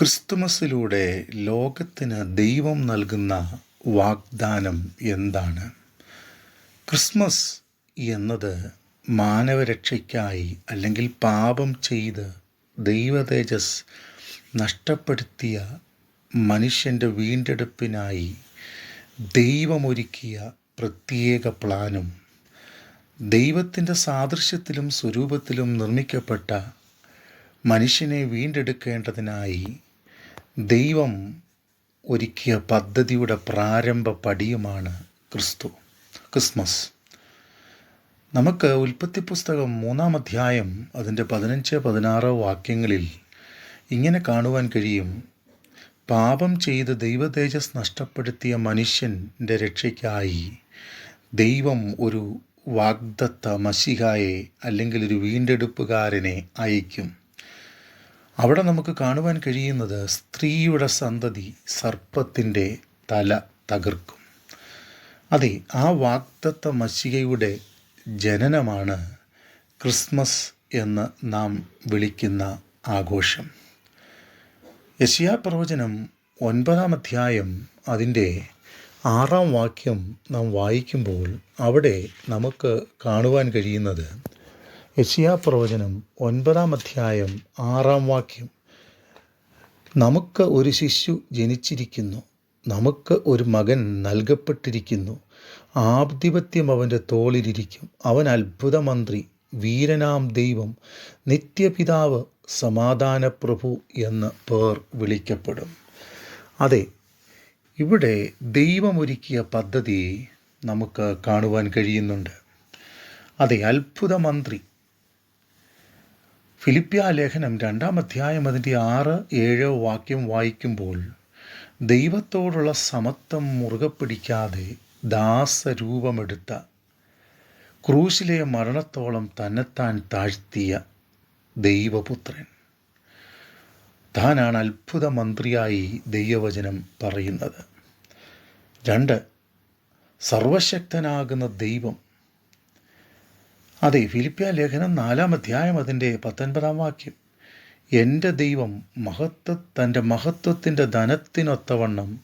ക്രിസ്തുമസിലൂടെ ലോകത്തിന് ദൈവം നൽകുന്ന വാഗ്ദാനം എന്താണ്? ക്രിസ്മസ് എന്നത് മാനവരക്ഷയ്ക്കായി അല്ലെങ്കിൽ പാപം ചെയ്ത് ദൈവതേജസ് നഷ്ടപ്പെടുത്തിയ മനുഷ്യന്റെ വീണ്ടെടുപ്പിനായി ദൈവമൊരുക്കിയ പ്രത്യേക പ്ലാനും ദൈവത്തിന്റെ സാദൃശ്യത്തിലും സ്വരൂപത്തിലും നിർമ്മിക്കപ്പെട്ട മനുഷ്യനെ വീണ്ടെടുക്കേണ്ടതിനായി ദൈവം ഒരുക്കിയ പദ്ധതിയുടെ പ്രാരംഭ പടിയുമാണ് ക്രിസ്തു ക്രിസ്മസ്. നമുക്ക് ഉൽപ്പത്തി പുസ്തകം മൂന്നാം അധ്യായം അതിന്റെ പതിനഞ്ച് പതിനാറ് വാക്യങ്ങളിൽ ഇങ്ങനെ കാണുവാൻ കഴിയും. പാപം ചെയ്ത് ദൈവതേജസ് നഷ്ടപ്പെടുത്തിയ മനുഷ്യന്റെ രക്ഷയ്ക്കായി ദൈവം ഒരു വാഗ്ദത്ത മഷിഹായെ അല്ലെങ്കിൽ ഒരു വീണ്ടെടുപ്പുകാരനെ അയക്കും അവിടെ നമുക്ക് കാണുവാൻ കഴിയുന്നത് സ്ത്രീയുടെ സന്തതി സർപ്പത്തിന്റെ തല തകർക്കും. അതെ ആ വാക്തത്വ മഷികയുടെ ജനനമാണ് ക്രിസ്മസ് എന്ന് നാം വിളിക്കുന്ന ആഘോഷം. യശിയാ പ്രവചനം ഒൻപതാം അധ്യായം അതിന്റെ ആറാം വാക്യം നാം വായിക്കുമ്പോൾ അവിടെ നമുക്ക് കാണുവാൻ കഴിയുന്നത് യശിയാ പ്രവചനം ഒൻപതാം അധ്യായം ആറാം വാക്യം. നമുക്ക് ഒരു ശിശു ജനിച്ചിരിക്കുന്നു. നമുക്ക് ഒരു മകൻ നൽകപ്പെട്ടിരിക്കുന്നു. ആധിപത്യം അവന്റെ തോളിലിരിക്കും. അവൻ അത്ഭുതമന്ത്രി വീരനാം ദൈവം നിത്യപിതാവ് സമാധാനപ്രഭു എന്ന് പേർ വിളിക്കപ്പെടും. അതെ ഇവിടെ ദൈവമൊരുക്കിയ പദ്ധതി നമുക്ക് കാണുവാൻ കഴിയുന്നുണ്ട്. അതെ അത്ഭുതമന്ത്രി ഫിലിപ്പിയ ലേഖനം രണ്ടാം അധ്യായം അതിന്റെ ആറ് ഏഴ് വാക്യം വായിക്കുമ്പോൾ ദൈവത്തോടുള്ള സമത്വം മുറുകെ പിടിക്കാതെ ദാസരൂപമെടുത്ത ക്രൂശിലെ മരണത്തോളം തന്നെത്താൻ താഴ്ത്തിയ ദൈവപുത്രൻ. താനാണ് അത്ഭുത മന്ത്രിയായി ദൈവവചനം പറയുന്നത്. രണ്ട് സർവശക്തനാകുന്ന ദൈവം അതെ ഫിലിപ്പിയ ലേഖനം നാലാം അധ്യായം അതിന്റെ പത്തൊൻപതാം വാക്യം. എന്റെ ദൈവം മഹത്വ തന്റെ മഹത്വത്തിന്റെ ധനത്തിനൊത്തവണ്ണം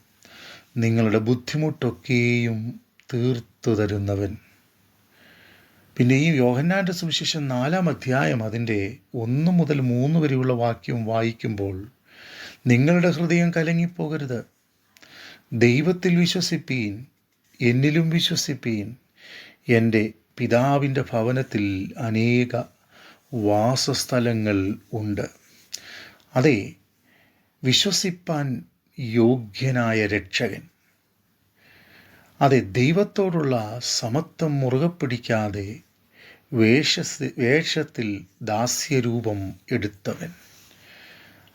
നിങ്ങളുടെ ബുദ്ധിമുട്ടൊക്കെയും തീർത്തു തരുന്നവൻ. പിന്നെ ഈ യോഹന്നാന്റെ സുവിശേഷം നാലാം അധ്യായം അതിന്റെ ഒന്ന് മുതൽ മൂന്ന് വരെയുള്ള വാക്യം വായിക്കുമ്പോൾ നിങ്ങളുടെ ഹൃദയം കലങ്ങിപ്പോകരുത്. ദൈവത്തിൽ വിശ്വസിപ്പീൻ എന്നിലും വിശ്വസിപ്പീൻ എന്റെ പിതാവിന്റെ ഭവനത്തിൽ അനേക വാസസ്ഥലങ്ങൾ ഉണ്ട്. അതെ വിശ്വസിപ്പാൻ യോഗ്യനായ രക്ഷകൻ. അതെ ദൈവത്തോടുള്ള സമത്വം മുറുകെ പിടിക്കാതെ വേഷ വേഷത്തിൽ ദാസ്യരൂപം എടുത്തവൻ.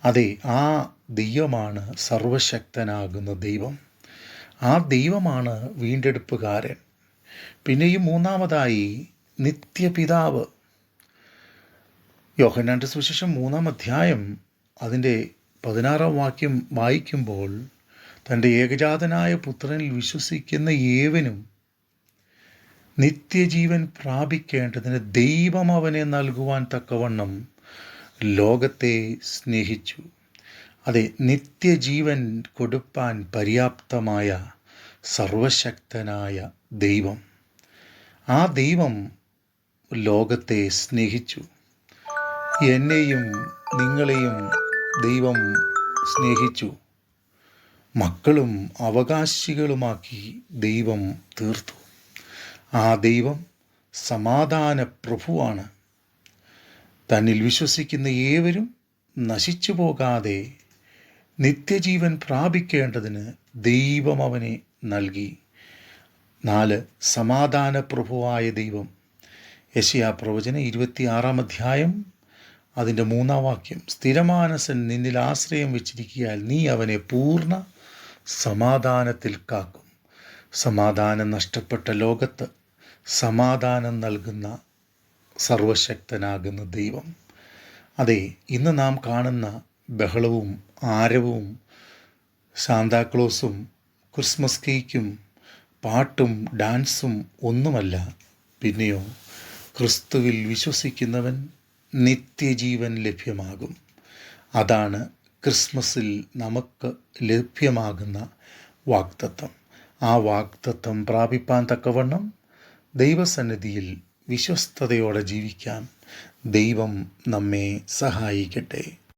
അതെ ആ ദൈവമാണ് സർവശക്തനാകുന്ന ദൈവം. ആ ദൈവമാണ് വീണ്ടെടുപ്പുകാരൻ. പിന്നെയും മൂന്നാമതായി നിത്യപിതാവ്. യോഹനാന്റെ സുവിശേഷം മൂന്നാം അധ്യായം അതിന്റെ പതിനാറാം വാക്യം വായിക്കുമ്പോൾ തന്റെ ഏകജാതനായ പുത്രനിൽ വിശ്വസിക്കുന്ന ഏവനും നിത്യജീവൻ പ്രാപിക്കേണ്ടതിന് ദൈവം അവനെ നൽകുവാൻ തക്കവണ്ണം ലോകത്തെ സ്നേഹിച്ചു. അതെ നിത്യജീവൻ കൊടുപ്പാൻ പര്യാപ്തമായ സർവശക്തനായ ദൈവം. ആ ദൈവം ലോകത്തെ സ്നേഹിച്ചു. എന്നെയും നിങ്ങളെയും ദൈവം സ്നേഹിച്ചു. മക്കളും അവകാശികളുമാക്കി ദൈവം തീർത്തു. ആ ദൈവം സമാധാന പ്രഭുവാണ് തന്നിൽ വിശ്വസിക്കുന്ന ഏവരും നശിച്ചു പോകാതെ നിത്യജീവൻ പ്രാപിക്കേണ്ടതിന് ദൈവം അവനെ നൽകി. നാല് സമാധാന പ്രഭുവായ ദൈവം. പ്രവചനം പ്രവചന ഇരുപത്തിയാറാം അധ്യായം അതിന്റെ മൂന്നാം വാക്യം. സ്ഥിരമാനസൻ നിന്നിൽ ആശ്രയം വെച്ചിരിക്കിയാൽ നീ അവനെ പൂർണ സമാധാനത്തിൽ കാക്കും. സമാധാനം നഷ്ടപ്പെട്ട ലോകത്ത് സമാധാനം നൽകുന്ന സർവശക്തനാകുന്ന ദൈവം. അതെ ഇന്ന് നാം കാണുന്ന ബഹളവും ആരവവും സാന്താക്ലോസും ക്രിസ്മസ് കേക്കും പാട്ടും ഡാൻസും ഒന്നുമല്ല. പിന്നെയോ ക്രിസ്തുവിൽ വിശ്വസിക്കുന്നവൻ നിത്യജീവൻ ലഭ്യമാകും. അതാണ് ക്രിസ്മസിൽ നമുക്ക് ലഭ്യമാകുന്ന വാഗ്ദത്തം. ആ വാഗ്ദത്തം പ്രാപിപ്പാൻ തക്കവണ്ണം ദൈവസന്നിധിയിൽ വിശ്വസ്തയോടെ ജീവിക്കാൻ ദൈവം നമ്മെ സഹായിക്കട്ടെ.